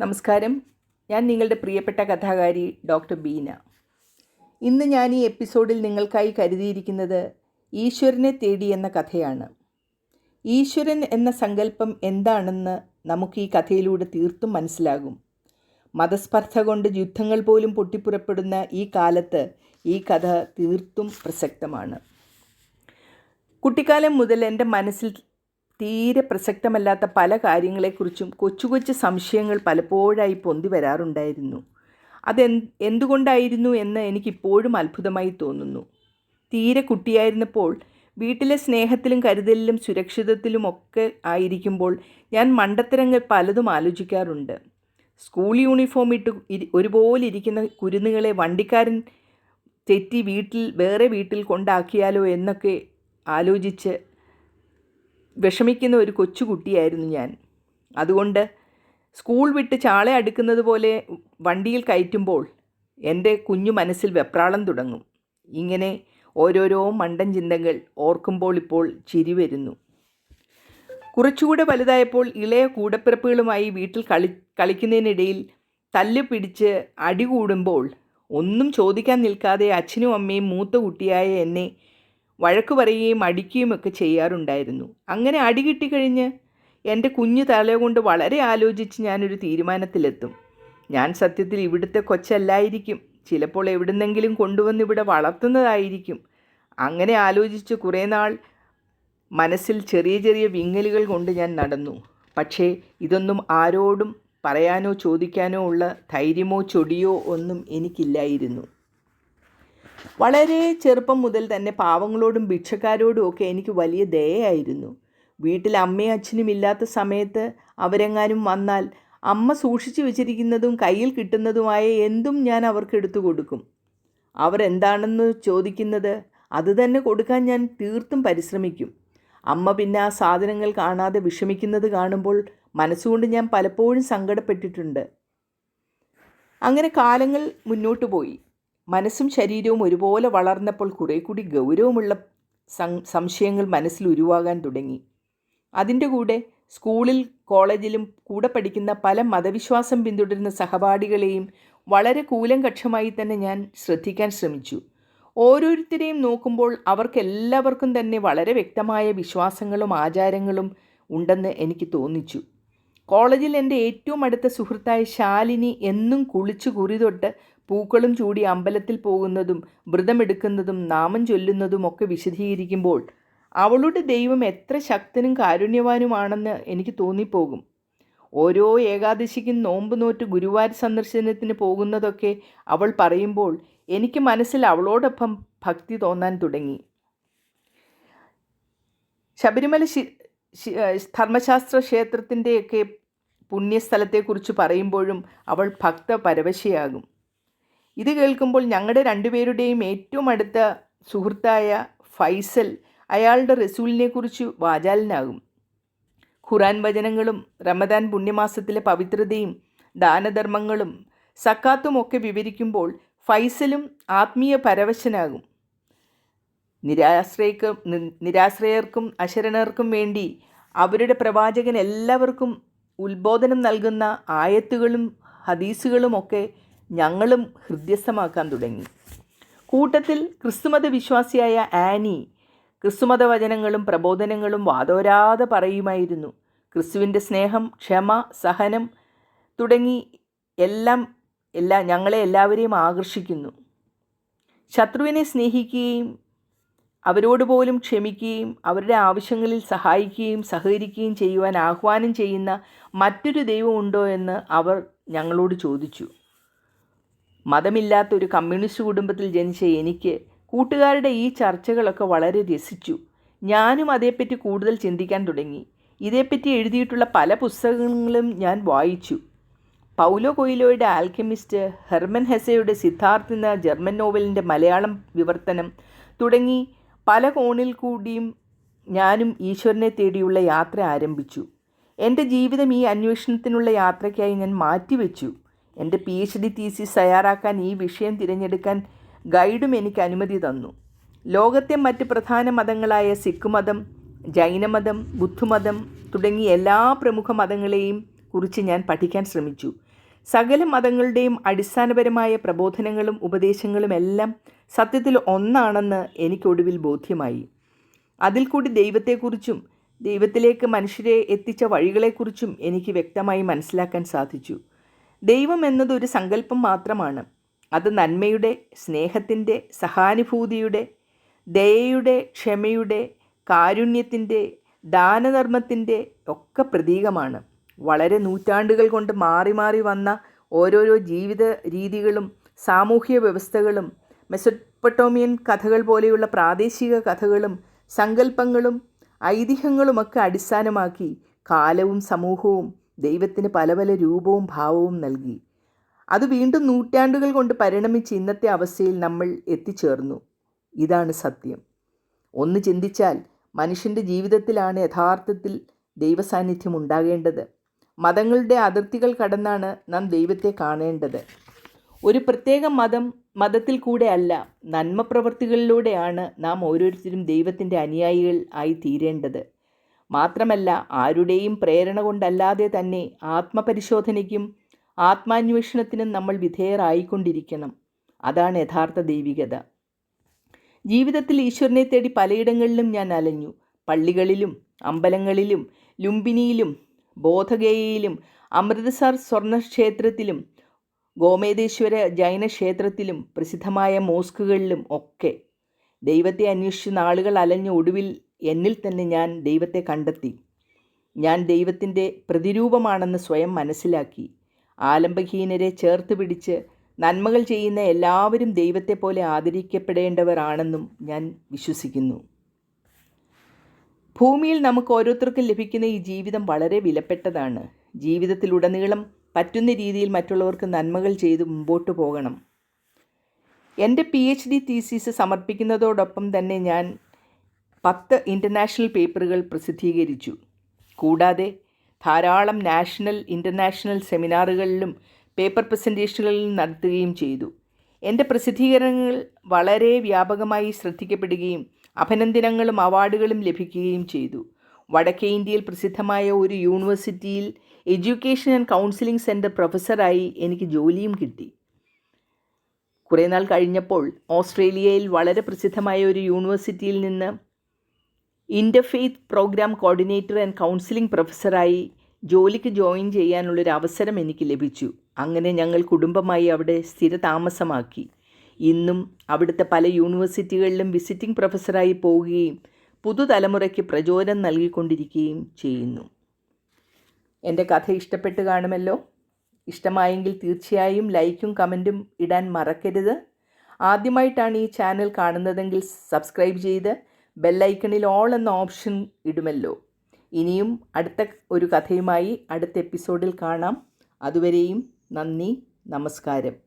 നമസ്കാരം. ഞാൻ നിങ്ങളുടെ പ്രിയപ്പെട്ട കഥാകാരി ഡോക്ടർ ബീന. ഇന്ന് ഞാൻ ഈ എപ്പിസോഡിൽ നിങ്ങൾക്കായി കരുതിയിരിക്കുന്നത് ഈശ്വരനെ തേടി എന്ന കഥയാണ്. ഈശ്വരൻ എന്ന സങ്കല്പം എന്താണെന്ന് നമുക്ക് ഈ കഥയിലൂടെ തീർത്തും മനസ്സിലാകും. മതസ്പർദ്ധ കൊണ്ട് യുദ്ധങ്ങൾ പോലും പൊട്ടിപ്പുറപ്പെടുന്ന ഈ കാലത്ത് ഈ കഥ തീർത്തും പ്രസക്തമാണ്. കുട്ടിക്കാലം മുതൽ എന്റെ മനസ്സിൽ തീരെ പ്രസക്തമല്ലാത്ത പല കാര്യങ്ങളെക്കുറിച്ചും കൊച്ചു കൊച്ചു സംശയങ്ങൾ പലപ്പോഴായി പൊന്തി വരാറുണ്ടായിരുന്നു. അത് എന്തുകൊണ്ടായിരുന്നു എന്ന് എനിക്കിപ്പോഴും അത്ഭുതമായി തോന്നുന്നു. തീരെ കുട്ടിയായിരുന്നപ്പോൾ വീട്ടിലെ സ്നേഹത്തിലും കരുതലിലും സുരക്ഷിതത്തിലുമൊക്കെ ആയിരിക്കുമ്പോൾ ഞാൻ മണ്ടത്തരങ്ങൾ പലതും ആലോചിക്കാറുണ്ട്. സ്കൂൾ യൂണിഫോം ഇട്ട് ഒരുപോലെ ഇരിക്കുന്ന കുരുന്നുകളെ വണ്ടിക്കാരൻ തെറ്റി വീട്ടിൽ വേറെ വീട്ടിൽ കൊണ്ടാക്കിയാലോ എന്നൊക്കെ ആലോചിച്ച് വിഷമിക്കുന്ന ഒരു കൊച്ചുകുട്ടിയായിരുന്നു ഞാൻ. അതുകൊണ്ട് സ്കൂൾ വിട്ട് ചാളെ അടുക്കുന്നത് പോലെ വണ്ടിയിൽ കയറ്റുമ്പോൾ എന്റെ കുഞ്ഞു മനസ്സിൽ വെപ്രാളം തുടങ്ങും. ഇങ്ങനെ ഓരോരോ മണ്ടൻ ചിന്തകൾ ഓർക്കുമ്പോൾ ഇപ്പോൾ ചിരി വരുന്നു. കുറച്ചുകൂടെ വലുതായപ്പോൾ ഇളയ കൂടപ്പിറപ്പുകളുമായി വീട്ടിൽ കളി കളിക്കുന്നതിനിടയിൽ തല്ല് പിടിച്ച് അടി കൂടുമ്പോൾ ഒന്നും ചോദിക്കാൻ നിൽക്കാതെ അച്ഛനും അമ്മയും മൂത്ത കുട്ടിയായ എന്നെ വഴക്ക് പറയുകയും അടിക്കുകയും ഒക്കെ ചെയ്യാറുണ്ടായിരുന്നു. അങ്ങനെ അടി കിട്ടിക്കഴിഞ്ഞ് എന്റെ കുഞ്ഞു തല കൊണ്ട് വളരെ ആലോചിച്ച് ഞാനൊരു തീരുമാനത്തിലെത്തും. ഞാൻ സത്യത്തിൽ ഇവിടുത്തെ കൊച്ചല്ലായിരിക്കും. ചിലപ്പോൾ എവിടുന്നെങ്കിലും കൊണ്ടുവന്ന് ഇവിടെ വളർത്തുന്നതായിരിക്കും. അങ്ങനെ ആലോചിച്ച് കുറേ നാൾ മനസ്സിൽ ചെറിയ ചെറിയ വിങ്ങലുകൾ കൊണ്ട് ഞാൻ നടന്നു. പക്ഷേ ഇതൊന്നും ആരോടും പറയാനോ ചോദിക്കാനോ ഉള്ള ധൈര്യമോ ചൊടിയോ ഒന്നും എനിക്കില്ലായിരുന്നു. വളരെ ചെറുപ്പം മുതൽ തന്നെ പാവങ്ങളോടും ഭിക്ഷക്കാരോടും ഒക്കെ എനിക്ക് വലിയ ദയയായിരുന്നു. വീട്ടിൽ അമ്മയും അച്ഛനും ഇല്ലാത്ത സമയത്ത് അവരെങ്ങാനും വന്നാൽ അമ്മ സൂക്ഷിച്ചു വെച്ചിരിക്കുന്നതും കയ്യിൽ കിട്ടുന്നതുമായ എന്തും ഞാൻ അവർക്ക് എടുത്തു കൊടുക്കും. അവരെന്താണെന്ന് ചോദിക്കുന്നത് അത് തന്നെ കൊടുക്കാൻ ഞാൻ തീർത്തും പരിശ്രമിക്കും. അമ്മ പിന്നെ ആ സാധനങ്ങൾ കാണാതെ വിഷമിക്കുന്നത് കാണുമ്പോൾ മനസ്സുകൊണ്ട് ഞാൻ പലപ്പോഴും സങ്കടപ്പെട്ടിട്ടുണ്ട്. അങ്ങനെ കാലങ്ങൾ മുന്നോട്ട് പോയി. മനസ്സും ശരീരവും ഒരുപോലെ വളർന്നപ്പോൾ കുറേ കൂടി ഗൗരവമുള്ള സംശയങ്ങൾ മനസ്സിൽ ഉരുവാകാൻ തുടങ്ങി. അതിന്റെ കൂടെ സ്കൂളിൽ കോളേജിലും കൂടെ പഠിക്കുന്ന പല മതവിശ്വാസം പിന്തുടരുന്ന സഹപാഠികളെയും വളരെ കൂലങ്കക്ഷമായി തന്നെ ഞാൻ ശ്രദ്ധിക്കാൻ ശ്രമിച്ചു. ഓരോരുത്തരെയും നോക്കുമ്പോൾ അവർക്കെല്ലാവർക്കും തന്നെ വളരെ വ്യക്തമായ വിശ്വാസങ്ങളും ആചാരങ്ങളും ഉണ്ടെന്ന് എനിക്ക് തോന്നിച്ചു. കോളേജിൽ എന്റെ ഏറ്റവും അടുത്ത സുഹൃത്തായ ശാലിനി എന്നും കുളിച്ചു കുറി തൊട്ട് പൂക്കളും ചൂടി അമ്പലത്തിൽ പോകുന്നതും വ്രതമെടുക്കുന്നതും നാമം ചൊല്ലുന്നതും ഒക്കെ വിശദീകരിക്കുമ്പോൾ അവളുടെ ദൈവം എത്ര ശക്തനും കാരുണ്യവാനുമാണെന്ന് എനിക്ക് തോന്നിപ്പോകും. ഓരോ ഏകാദശിക്കും നോമ്പ് നോറ്റ് ഗുരുവായൂർ സന്ദർശനത്തിന് പോകുന്നതൊക്കെ അവൾ പറയുമ്പോൾ എനിക്ക് മനസ്സിൽ അവളോടൊപ്പം ഭക്തി തോന്നാൻ തുടങ്ങി. ശബരിമല ധർമ്മശാസ്ത്ര ക്ഷേത്രത്തിന്റെയൊക്കെ പുണ്യസ്ഥലത്തെക്കുറിച്ച് പറയുമ്പോഴും അവൾ ഭക്ത പരവശയാകും ഇത് കേൾക്കുമ്പോൾ ഞങ്ങളുടെ രണ്ടുപേരുടെയും ഏറ്റവും അടുത്ത സുഹൃത്തായ ഫൈസൽ അയാളുടെ റസൂലിനെക്കുറിച്ച് വാചാലനാകും. ഖുറാൻ വചനങ്ങളും റമദാൻ പുണ്യമാസത്തിലെ പവിത്രതയും ദാനധർമ്മങ്ങളും സക്കാത്തും ഒക്കെ വിവരിക്കുമ്പോൾ ഫൈസലും ആത്മീയ പരവശനാകും. നിരാശ്രയക്ക് നിരാശ്രയർക്കും അശരണർക്കും വേണ്ടി അവരുടെ പ്രവാചകൻ എല്ലാവർക്കും ഉത്ബോധനം നൽകുന്ന ആയത്തുകളും ഹദീസുകളുമൊക്കെ ഞങ്ങളും ഹൃദ്യസ്ഥമാക്കാൻ തുടങ്ങി. കൂട്ടത്തിൽ ക്രിസ്തുമത വിശ്വാസിയായ ആനി ക്രിസ്തുമത വചനങ്ങളും പ്രബോധനങ്ങളും വാതോരാതെ പറയുമായിരുന്നു. ക്രിസ്തുവിന്റെ സ്നേഹം ക്ഷമ സഹനം തുടങ്ങി എല്ലാം എല്ലാ ഞങ്ങളെ എല്ലാവരെയും ആകർഷിക്കുന്നു. ശത്രുവിനെ സ്നേഹിക്കുകയും അവരോട് പോലും ക്ഷമിക്കുകയും അവരുടെ ആവശ്യങ്ങളിൽ സഹായിക്കുകയും സഹകരിക്കുകയും ചെയ്യുവാൻ ആഹ്വാനം ചെയ്യുന്ന മറ്റൊരു ദൈവമുണ്ടോ എന്ന് അവർ ഞങ്ങളോട് ചോദിച്ചു. മതമില്ലാത്ത ഒരു കമ്മ്യൂണിസ്റ്റ് കുടുംബത്തിൽ ജനിച്ച എനിക്ക് കൂട്ടുകാരുടെ ഈ ചർച്ചകളൊക്കെ വളരെ രസിച്ചു. ഞാനും അതേപ്പറ്റി കൂടുതൽ ചിന്തിക്കാൻ തുടങ്ങി. ഇതേപ്പറ്റി എഴുതിയിട്ടുള്ള പല പുസ്തകങ്ങളും ഞാൻ വായിച്ചു. പൗലോ കൊയിലോയുടെ ആൽക്കെമിസ്റ്റ് ഹെർമൻ ഹെസയുടെ സിദ്ധാർത്ഥ് എന്ന ജർമ്മൻ നോവലിന്റെ മലയാളം വിവർത്തനം തുടങ്ങി പല കോണിൽ കൂടിയും ഞാനും ഈശ്വരനെ തേടിയുള്ള യാത്ര ആരംഭിച്ചു. എന്റെ ജീവിതം ഈ അന്വേഷണത്തിനുള്ള യാത്രയ്ക്കായി ഞാൻ മാറ്റിവെച്ചു. എന്റെ പി എച്ച് ഡി തീസിസ് തയ്യാറാക്കാൻ ഈ വിഷയം തിരഞ്ഞെടുക്കാൻ ഗൈഡും എനിക്ക് അനുമതി തന്നു. ലോകത്തെ മറ്റ് പ്രധാന മതങ്ങളായ സിഖ് മതം ജൈനമതം ബുദ്ധമതം തുടങ്ങി എല്ലാ പ്രമുഖ മതങ്ങളെയും കുറിച്ച് ഞാൻ പഠിക്കാൻ ശ്രമിച്ചു. സകല മതങ്ങളുടെയും അടിസ്ഥാനപരമായ പ്രബോധനങ്ങളും ഉപദേശങ്ങളും എല്ലാം സത്യത്തിൽ ഒന്നാണെന്ന് എനിക്കൊടുവിൽ ബോധ്യമായി. അതിൽ കൂടി ദൈവത്തെക്കുറിച്ചും ദൈവത്തിലേക്ക് മനുഷ്യരെ എത്തിച്ച വഴികളെക്കുറിച്ചും എനിക്ക് വ്യക്തമായി മനസ്സിലാക്കാൻ സാധിച്ചു. ദൈവം എന്നത് ഒരു സങ്കല്പം മാത്രമാണ്. അത് നന്മയുടെ സ്നേഹത്തിന്റെ സഹാനുഭൂതിയുടെ ദയയുടെ ക്ഷമയുടെ കാരുണ്യത്തിന്റെ ദാനധർമ്മത്തിന്റെ ഒക്കെ പ്രതീകമാണ്. വളരെ നൂറ്റാണ്ടുകൾ കൊണ്ട് മാറി മാറി വന്ന ഓരോരോ ജീവിത രീതികളും സാമൂഹ്യ വ്യവസ്ഥകളും മെസപ്പട്ടോമിയൻ കഥകൾ പോലെയുള്ള പ്രാദേശിക കഥകളും സങ്കല്പങ്ങളും ഐതിഹ്യങ്ങളുമൊക്കെ അടിസ്ഥാനമാക്കി കാലവും സമൂഹവും ദൈവത്തിന് പല പല രൂപവും ഭാവവും നൽകി. അത് വീണ്ടും നൂറ്റാണ്ടുകൾ കൊണ്ട് പരിണമിച്ച് ഇന്നത്തെ അവസ്ഥയിൽ നമ്മൾ എത്തിച്ചേർന്നു. ഇതാണ് സത്യം. ഒന്ന് ചിന്തിച്ചാൽ മനുഷ്യന്റെ ജീവിതത്തിലാണ് യഥാർത്ഥത്തിൽ ദൈവസാന്നിധ്യം ഉണ്ടാകേണ്ടത്. മതങ്ങളുടെ അതിർത്തികൾ കടന്നാണ് നാം ദൈവത്തെ കാണേണ്ടത്. ഒരു പ്രത്യേക മതം മതത്തിൽ കൂടെ അല്ല നന്മ പ്രവൃത്തികളിലൂടെയാണ് നാം ഓരോരുത്തരും ദൈവത്തിന്റെ അനുയായികൾ ആയി തീരേണ്ടത്. മാത്രമല്ല ആരുടെയും പ്രേരണ കൊണ്ടല്ലാതെ തന്നെ ആത്മപരിശോധനയ്ക്കും ആത്മാന്വേഷണത്തിനും നമ്മൾ വിധേയരായിക്കൊണ്ടിരിക്കണം. അതാണ് യഥാർത്ഥ ദൈവികത. ജീവിതത്തിൽ ഈശ്വരനെ തേടി പലയിടങ്ങളിലും ഞാൻ അലഞ്ഞു. പള്ളികളിലും അമ്പലങ്ങളിലും ലുംബിനിയിലും ബോധഗയയിലും അമൃതസർ സ്വർണക്ഷേത്രത്തിലും ഗോമേതേശ്വര ജൈന ക്ഷേത്രത്തിലും പ്രസിദ്ധമായ മോസ്കുകളിലും ഒക്കെ ദൈവത്തെ അന്വേഷിച്ച് നാളുകൾ അലഞ്ഞ ഒടുവിൽ എന്നിൽ തന്നെ ഞാൻ ദൈവത്തെ കണ്ടെത്തി. ഞാൻ ദൈവത്തിന്റെ പ്രതിരൂപമാണെന്ന് സ്വയം മനസ്സിലാക്കി. ആലംബഹീനരെ ചേർത്ത് പിടിച്ച് നന്മകൾ ചെയ്യുന്ന എല്ലാവരും ദൈവത്തെ പോലെ ആദരിക്കപ്പെടേണ്ടവരാണെന്നും ഞാൻ വിശ്വസിക്കുന്നു. ഭൂമിയിൽ നമുക്ക് ഓരോരുത്തർക്കും ലഭിക്കുന്ന ഈ ജീവിതം വളരെ വിലപ്പെട്ടതാണ്. ജീവിതത്തിലുടനീളം പറ്റുന്ന രീതിയിൽ മറ്റുള്ളവർക്ക് നന്മകൾ ചെയ്ത് മുമ്പോട്ട് പോകണം. എന്റെ പി എച്ച് ഡി തീസീസ് സമർപ്പിക്കുന്നതോടൊപ്പം തന്നെ ഞാൻ പത്ത് ഇന്റർനാഷണൽ പേപ്പറുകൾ പ്രസിദ്ധീകരിച്ചു. കൂടാതെ ധാരാളം നാഷണൽ ഇന്റർനാഷണൽ സെമിനാറുകളിലും പേപ്പർ പ്രസന്റേഷനുകളിലും നടത്തുകയും ചെയ്തു. എന്റെ പ്രസിദ്ധീകരണങ്ങൾ വളരെ വ്യാപകമായി ശ്രദ്ധിക്കപ്പെടുകയും അഭിനന്ദനങ്ങളും അവാർഡുകളും ലഭിക്കുകയും ചെയ്തു. വടക്കേ ഇന്ത്യയിൽ പ്രസിദ്ധമായ ഒരു യൂണിവേഴ്സിറ്റിയിൽ എഡ്യൂക്കേഷൻ ആൻഡ് കൗൺസിലിംഗ് സെന്റർ പ്രൊഫസറായി എനിക്ക് ജോലിയും കിട്ടി. കുറേ നാൾ കഴിഞ്ഞപ്പോൾ ഓസ്ട്രേലിയയിൽ വളരെ പ്രസിദ്ധമായ ഒരു യൂണിവേഴ്സിറ്റിയിൽ നിന്ന് interfaith program coordinator and counselling പ്രൊഫസറായി ജോലിക്ക് ജോയിൻ ചെയ്യാനുള്ളൊരു അവസരം എനിക്ക് ലഭിച്ചു. അങ്ങനെ ഞങ്ങൾ കുടുംബമായി അവിടെ സ്ഥിരതാമസമാക്കി. ഇന്നും അവിടുത്തെ പല യൂണിവേഴ്സിറ്റികളിലും വിസിറ്റിംഗ് പ്രൊഫസറായി പോവുകയും പുതുതലമുറയ്ക്ക് പ്രചോദനം നൽകിക്കൊണ്ടിരിക്കുകയും ചെയ്യുന്നു. എന്റെ കഥ ഇഷ്ടപ്പെട്ട് കാണുമല്ലോ? ഇഷ്ടമായെങ്കിൽ തീർച്ചയായും ലൈക്കും കമന്റും ഇടാൻ മറക്കരുത്. ആദ്യമായിട്ടാണ് ഈ ചാനൽ കാണുന്നതെങ്കിൽ സബ്സ്ക്രൈബ് ചെയ്ത് ബെല്ലൈക്കണിൽ ഓൾ എന്ന ഓപ്ഷൻ ഇടുമല്ലോ. ഇനിയും അടുത്ത ഒരു കഥയുമായി അടുത്ത എപ്പിസോഡിൽ കാണാം. അതുവരെയും നന്ദി നമസ്കാരം.